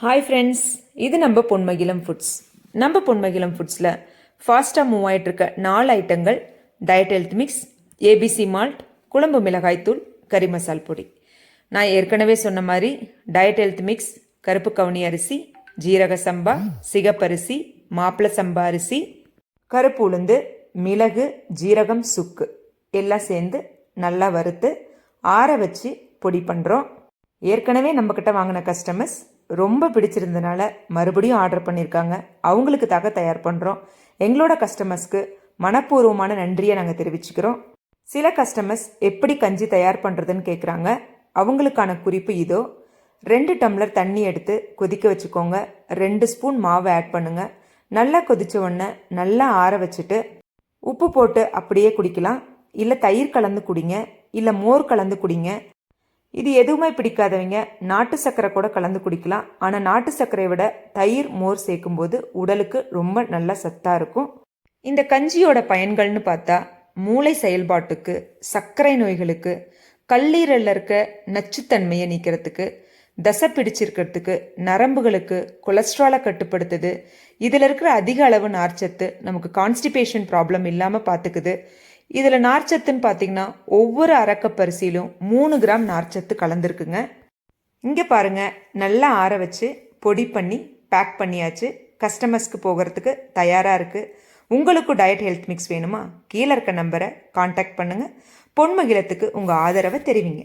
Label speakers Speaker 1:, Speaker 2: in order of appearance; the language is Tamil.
Speaker 1: ஹாய் ஃப்ரெண்ட்ஸ் இது நம்ம பொன்மகிலம் ஃபுட்ஸ் நம்ம பொன்மகிலம் ஃபுட்ஸில் ஃபாஸ்ட்டாக மூவ் ஆகிட்டுருக்க நாலு ஐட்டங்கள் diet health mix ABC malt குழம்பு மிளகாய்த்தூள் கறி மசால் பொடி. நான் ஏற்கனவே சொன்ன மாதிரி டயட் ஹெல்த் மிக்ஸ் கருப்பு கவுனி அரிசி ஜீரக சம்பா சிகப்பரிசி மாப்பிள சம்பா அரிசி கருப்பு உளுந்து மிளகு ஜீரகம் சுக்கு. எல்லாம் சேர்ந்து நல்லா வறுத்து ஆற வச்சு பொடி பண்ணுறோம் ஏற்கனவே நம்மக்கிட்ட வாங்கின கஸ்டமர்ஸ் ரொம்ப பிடிச்சிருந்தனால மறுபடியும் ஆர்டர் பண்ணியிருக்காங்க. அவங்களுக்காக தயார் பண்ணுறோம் எங்களோட கஸ்டமர்ஸ்க்கு மனப்பூர்வமான நன்றியை நாங்கள் தெரிவிச்சுக்கிறோம். சில கஸ்டமர்ஸ் எப்படி கஞ்சி தயார் பண்ணுறதுன்னு கேட்குறாங்க அவங்களுக்கான குறிப்பு இதோ. ரெண்டு டம்ளர் தண்ணி எடுத்து கொதிக்க வச்சுக்கோங்க. ரெண்டு ஸ்பூன் மாவு ஆட் பண்ணுங்க. நல்லா கொதிச்ச உடனே நல்லா ஆற வச்சுட்டு உப்பு போட்டு அப்படியே குடிக்கலாம். இல்லை தயிர் கலந்து குடிங்க. இல்லை மோர் கலந்து குடிங்க. இது எதுவுமே பிடிக்காதவங்க நாட்டு சர்க்கரை கூட கலந்து குடிக்கலாம். ஆனால் நாட்டு சர்க்கரையை விட தயிர் மோர் சேர்க்கும்போது உடலுக்கு ரொம்ப நல்ல சத்தாக இருக்கும். இந்த கஞ்சியோட பயன்கள்னு பார்த்தா மூளை செயல்பாட்டுக்கு சர்க்கரை நோய்களுக்கு கல்லீரலில் இருக்க நச்சுத்தன்மையை நீக்கிறதுக்கு தசை பிடிச்சிருக்கிறதுக்கு நரம்புகளுக்கு கொலஸ்ட்ராலை கட்டுப்படுத்துது. இதில் இருக்கிற அதிக அளவு நார்ச்சத்து நமக்கு கான்ஸ்டிபேஷன் ப்ராப்ளம் இல்லாமல் பார்த்துக்குது. இதில் நார்ச்சத்துன்னு பார்த்தீங்கன்னா ஒவ்வொரு அரக்கப்பரிசியிலும் மூணு கிராம் நார்ச்சத்து கலந்துருக்குங்க. இங்கே பாருங்க நல்லா ஆற வச்சு பொடி பண்ணி பேக் பண்ணியாச்சு. கஸ்டமர்ஸ்க்கு போகிறதுக்கு தயாராக இருக்குது உங்களுக்கும் டயட் ஹெல்த் மிக்ஸ் வேணுமா? கீழே இருக்க நம்பரை காண்டாக்ட் பண்ணுங்கள் பொன்மகிழத்துக்கு உங்கள் ஆதரவை தெரிவிங்க.